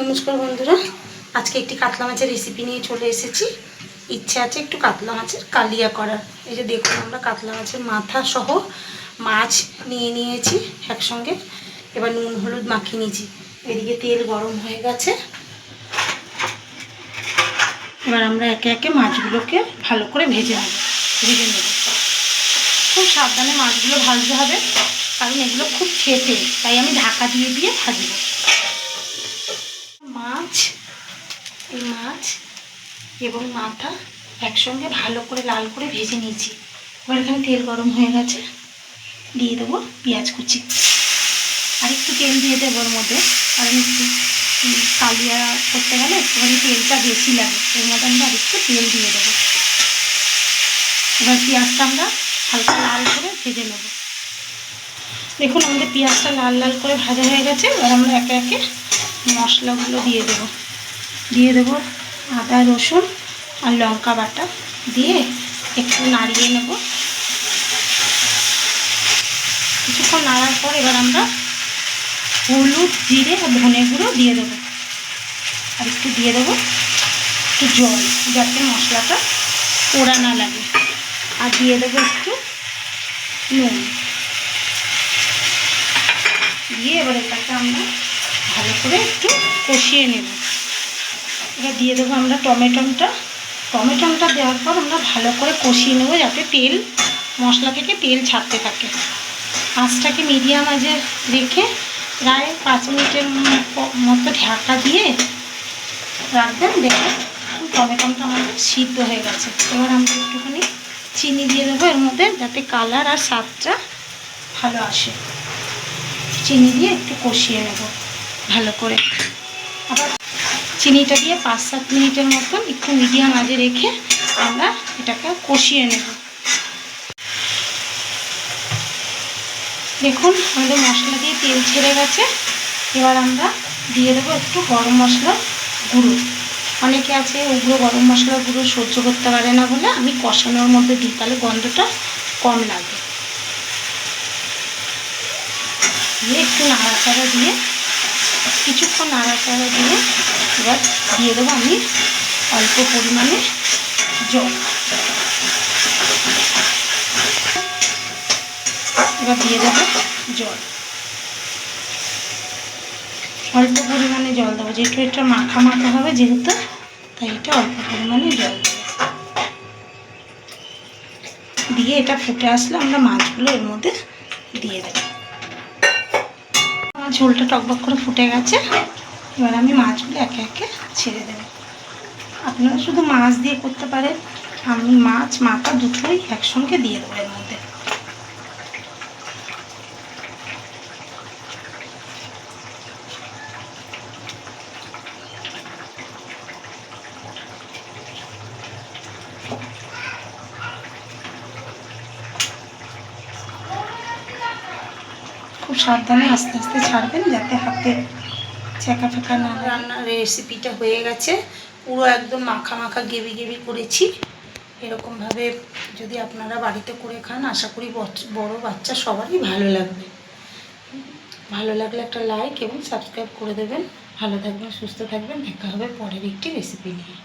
নমস্কার বন্ধুরা, আজকে একটি কাতলা মাছের রেসিপি নিয়ে চলে এসেছি। ইচ্ছে আছে একটু কাতলা মাছের কালিয়া করার। এই যে দেখুন আমরা কাতলা মাছের মাথা সহ মাছ নিয়ে নিয়েছি একসঙ্গে। এবার নুন, হলুদ মাখিয়ে নিয়েছি। এদিকে তেল গরম হয়ে গেছে। এবার আমরা একে একে মাছগুলোকে ভালো করে ভেজে নেব ভেজে নেব। খুব সাবধানে মাছগুলো ভাজতে হবে, কারণ এগুলো খুব খেতে তাই আমি ঢাকা দিয়ে দিয়ে ভাজবো মাছ এই মাছ এবং মাথা একসঙ্গে ভালো করে লাল করে ভেজে নিয়েছি। এবার এখানে তেল গরম হয়ে গেছে। দিয়ে দেবো পেঁয়াজ কুচি। আর একটু তেল দিয়ে দেবো ওর মধ্যে। কারণ একটু কালিয়া করতে গেলে একটুখানি তেলটা বেশি লাগে। এর মধ্যে আমরা আর একটু তেল দিয়ে দেবো। এবার পেঁয়াজটা আমরা হালকা লাল করে ভেজে নেব। দেখুন আমাদের পেঁয়াজটা লাল লাল করে ভাজা হয়ে গেছে। এবার আমরা একে একে মশলাগুলো দিয়ে দেবো। দিয়ে দেবো আদা, রসুন আর লঙ্কা বাটা দিয়ে একটু নাড়িয়ে নেব। কিছুক্ষণ নাড়ার পর এবার আমরা হলুদ, জিরে আর ধনে গুঁড়ো দিয়ে দেবো। আর একটু দিয়ে দেবো একটু জল, যাতে মশলাটা পোড়া না লাগে। আর দিয়ে দেবো একটু নুন। দিয়ে এবার এটাকে আমরা ভালো করে একটু কষিয়ে নেব। এবার দিয়ে দেবো আমরা টমেটোটা। টমেটোটা দেওয়ার পর আমরা ভালো করে কষিয়ে নেব যাতে তেল, মশলা থেকে তেল ছাড়তে থাকে। আঁচটাকে মিডিয়াম আজে রেখে প্রায় পাঁচ মিনিটের মতো ঢাকা দিয়ে রাখবেন। দেখবেন টমেটোটা আমাদের সিদ্ধ হয়ে গেছে। এবার আমরা একটুখানি চিনি দিয়ে দেবো এর মধ্যে যাতে কালার আর স্বাদটা ভালো আসে। চিনি দিয়ে একটু কষিয়ে নেব ভালো করে। আবার চিনিটা দিয়ে পাঁচ সাত মিনিটের মতন একটু মিডিয়াম আজে রেখে আমরা এটাকে কষিয়ে নেব। দেখুন, আমাদের মশলা দিয়ে তেল ছেড়ে গেছে। এবার আমরা দিয়ে দেবো একটু গরম মশলা গুঁড়ো। অনেকে আছে ওগুলো গরম মশলা গুঁড়ো সহ্য করতে পারে না বলে আমি কষানোর মধ্যে দিই, তাহলে গন্ধটা কম লাগে। দিয়ে একটু নাড়াচাড়া দিয়ে, কিছুক্ষণ নাড়াচাড়া দিয়ে এবার দিয়ে দেবো আমি অল্প পরিমাণে জল। এবার দিয়ে দেবো জল। অল্প পরিমাণে জল দেবো, যেহেতু এটা মাখা মাখা হবে যেহেতু, তাই এটা অল্প পরিমাণে জল দিয়ে এটা ফুটে আসলে আমরা মাছগুলো এর মধ্যে দিয়ে দেবো। আমার ঝোলটা টকবক করে ফুটে গেছে। এবার আমি মাছগুলো একে একে ছেড়ে দেবো। আপনারা শুধু মাছ দিয়ে করতে পারেন। আমি মাছ, মাথা দুটোই একসঙ্গে দিয়ে দেবো এর মধ্যে। খুব সাবধানে আস্তে আস্তে ছাড়বেন যাতে হাতে চেকা ফাঁকা না রান্নার রেসিপিটা হয়ে গেছে। পুরো একদম মাখা মাখা গেবি গেবি করেছি। এরকমভাবে যদি আপনারা বাড়িতে করে খান, আশা করি বড় বাচ্চা সবারই ভালো লাগবে। ভালো লাগলে একটা লাইক এবং সাবস্ক্রাইব করে দেবেন। ভালো থাকবেন, সুস্থ থাকবেন। দেখা হবে পরের একটি রেসিপি নিয়ে।